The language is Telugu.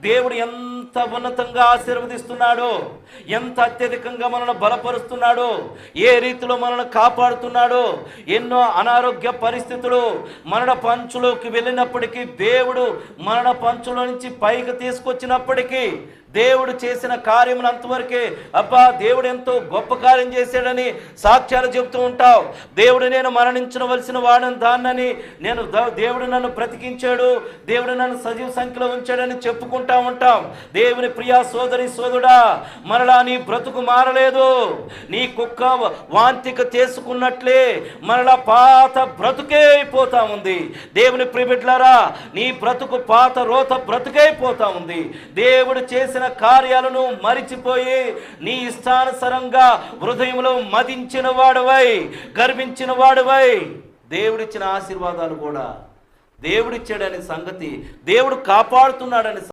దేవుడు ఎంత ఎంత ఉన్నతంగా ఆశీర్వదిస్తున్నాడో ఎంత అత్యధికంగా మనల్ని బలపరుస్తున్నాడో ఏ రీతిలో మనల్ని కాపాడుతున్నాడో ఎన్నో అనారోగ్య పరిస్థితులు మరణ పంచులోకి వెళ్ళినప్పటికీ దేవుడు మరణ పంచులో నుంచి పైకి తీసుకొచ్చినప్పటికీ దేవుడు చేసిన కార్యములు అంతవరకే అబ్బా దేవుడు ఎంతో గొప్ప కార్యం చేశాడని సాక్ష్యాలు చెబుతూ ఉంటావు. దేవుడు నేను మరణించవలసిన వాడని దాన్నని నేను దేవుడు నన్ను బ్రతికించాడు దేవుడు నన్ను సజీవ సంఖ్యలో ఉంచాడని చెప్పుకుంటా ఉంటాం. దేవుని ప్రియా సోదరి సోదరుడా మరలా నీ బ్రతుకు మారలేదు. నీ కుక్క వాంతిక చేసుకున్నట్లే మరలా పాత బ్రతుకే అయిపోతా ఉంది. దేవుని ప్రిబిడ్లారా నీ బ్రతుకు పాత రోత బ్రతుకే అయిపోతా ఉంది. దేవుడు చేసిన కార్యాలను మరిచిపోయి నీ ఇష్టానుసరంగా హృదయంలో మదించిన వాడువై గర్వించిన వాడువై దేవుడిచ్చిన ఆశీర్వాదాలు కూడా దేవుడిచ్చాడనే సంగతి దేవుడు కాపాడుతున్నాడని